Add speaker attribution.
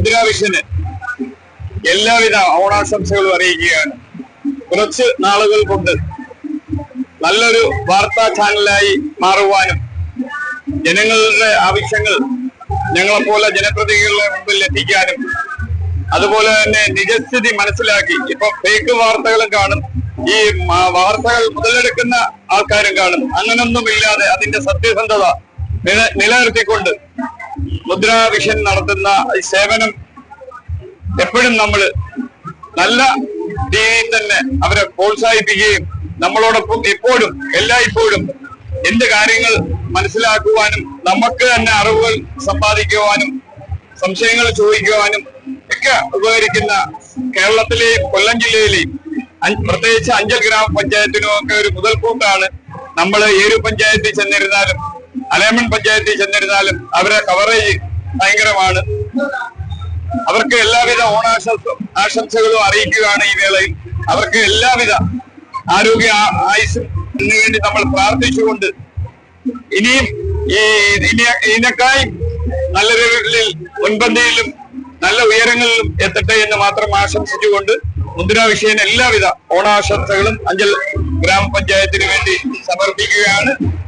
Speaker 1: മുദ്രാവിഷന് എല്ലാവിധ ഓണാശംസകളും അറിയിക്കുകയാണ്. കുറച്ച് നാളുകൾ കൊണ്ട് നല്ലൊരു വാർത്താ ചാനലായി മാറുവാനും ജനങ്ങളുടെ ആവശ്യങ്ങൾ ഞങ്ങളെപ്പോലെ ജനപ്രതിനിധികളുടെ മുമ്പിൽ എത്തിക്കാനും അതുപോലെ തന്നെ നിജസ്ഥിതി മനസ്സിലാക്കി ഇപ്പൊ ഫേക്ക് വാർത്തകളും കാണും. ഈ വാർത്തകൾ മുതലെടുക്കുന്ന ആൾക്കാരും കാണും. അങ്ങനൊന്നും ഇല്ലാതെ അതിന്റെ സത്യസന്ധത നില- നിലനിർത്തിക്കൊണ്ട് മുദ്രാ വിഷൻ നടത്തുന്ന ഈ സേവനം എപ്പോഴും നമ്മൾ നല്ല രീതിയിൽ തന്നെ അവരെ പ്രോത്സാഹിപ്പിക്കുകയും നമ്മളോടൊപ്പം എപ്പോഴും എല്ലായ്പ്പോഴും എന്ത് കാര്യങ്ങൾ മനസ്സിലാക്കുവാനും നമുക്ക് തന്നെ അറിവുകൾ സമ്പാദിക്കുവാനും സംശയങ്ങൾ ചോദിക്കുവാനും ഒക്കെ ഉപകരിക്കുന്ന കേരളത്തിലെയും കൊല്ലം ജില്ലയിലെയും പ്രത്യേകിച്ച് അഞ്ചൽ ഗ്രാമപഞ്ചായത്തിനും ഒക്കെ ഒരു മുതൽക്കൂട്ടാണ് നമ്മൾ ഏരു പഞ്ചായത്തിൽ ചെന്നിരുന്നാലും അലേമൺ പഞ്ചായത്തിൽ ചെന്നിരുന്നാലും അവരെ കവറേജ് ഭയങ്കരമാണ്. അവർക്ക് എല്ലാവിധ ഓണാശംസ ആശംസകളും അറിയിക്കുകയാണ് ഈ വേളയിൽ. അവർക്ക് എല്ലാവിധ ആരോഗ്യ ആ- വേണ്ടി നമ്മൾ പ്രാർത്ഥിച്ചുകൊണ്ട് ഇനിയും ഈ ഇതിനേക്കായി നല്ല രീതിയിൽ മുൻപന്തിയിലും നല്ല ഉയരങ്ങളിലും എത്തട്ടെ എന്ന് മാത്രം ആശംസിച്ചുകൊണ്ട് മുദ്രാ വിഷയൻ എല്ലാവിധ ഓണാശംസകളും അഞ്ചൽ ഗ്രാമപഞ്ചായത്തിന് വേണ്ടി സമർപ്പിക്കുകയാണ്.